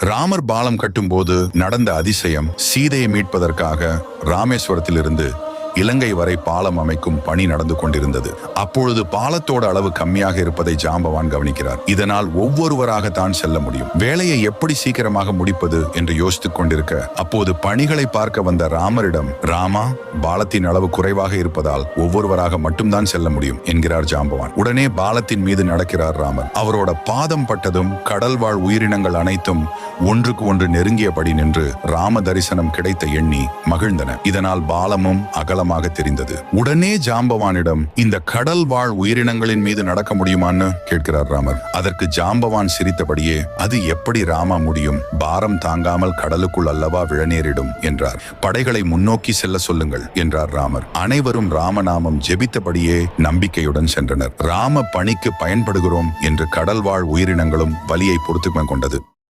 ராமர் பாலம் கட்டும்போது நடந்த அதிசயம் சீதையை மீட்பதற்காக ராமேஸ்வரத்திலிருந்து இலங்கை வரை பாலம் அமைக்கும் பணி நடந்து கொண்டிருந்தது. அப்பொழுது பாலத்தோட அளவு கம்மியாக இருப்பதை ஜாம்பவான் கவனிக்கிறார். இதனால் ஒவ்வொருவராக தான் செல்ல முடியும். வேலையை எப்படி சீக்கிரமாக முடிப்பது என்று யோசித்துக் கொண்டிருக்க அப்போது பணிகளை பார்க்க வந்த ராமரிடம் ராமா பாலத்தின் அளவு குறைவாக இருப்பதால் ஒவ்வொருவராக மட்டும்தான் செல்ல முடியும் என்கிறார் ஜாம்பவான் உடனே பாலத்தின் மீது நடக்கிறார் ராமர். அவரோட பாதம் பட்டதும் கடல் வாழ் உயிரினங்கள் அனைத்தும் ஒன்றுக்கு ஒன்று நெருங்கியபடி நின்று ராம தரிசனம் கிடைத்த எண்ணி மகிழ்ந்தன. இதனால் பாலமும் அகலம் அடையாளமாக தெரிந்தது. உடனே ஜாம்பவானிடம் இந்த கடல் வாழ் உயிரினங்களின் மீது நடக்க முடியுமான்னு? கேட்கிறார் ராமர். அதற்கு ஜாம்பவான் சிரித்தபடியே அது எப்படி ராமா முடியும்? பாரம் தாங்காமல் கடலுக்குள் அல்லவா விழநேரிடும்? என்றார். படைகளை முன்னோக்கி செல்ல சொல்லுங்கள் என்றார் ராமர். அனைவரும் ராமநாமம் ஜெபித்தபடியே நம்பிக்கையுடன் சென்றனர். ராம பணிக்கு பயன்படுகிறோம் என்று கடல் வாழ் உயிரினங்களும் வலியை பொறுத்துக் கொண்டது